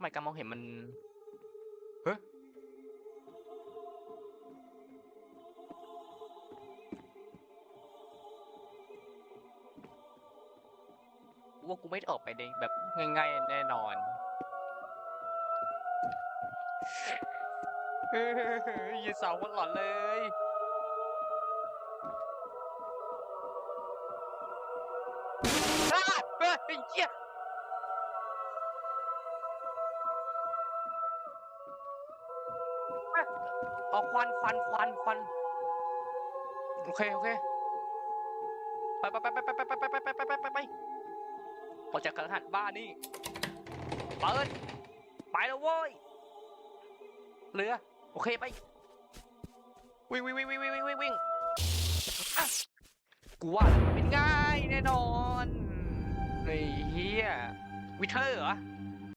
ไมการมองเห็นมันเฮ้ยว่ากูไม่ได้ออกไปได้แบบง่ายๆแน่นอนเฮ้ยอย่าเสาคนหลอนเลยอ้าเฮ้ยไอ้เหี้ย ออกควันควันควันควันโอเคโอเคไปไปไปไปไปไปไปไปไปไปไปไปไปออกจากกระหันบ้านนี่เปิดไปแล้วโว้ยเรือโอเคไปวิ่งวิ่งวิ่งวิ่งวิ่งวิ่งวิ่งวิ่งกูว่ามันเป็นง่ายแน่นอนไอ้เฮียวิเทอร์เหรอ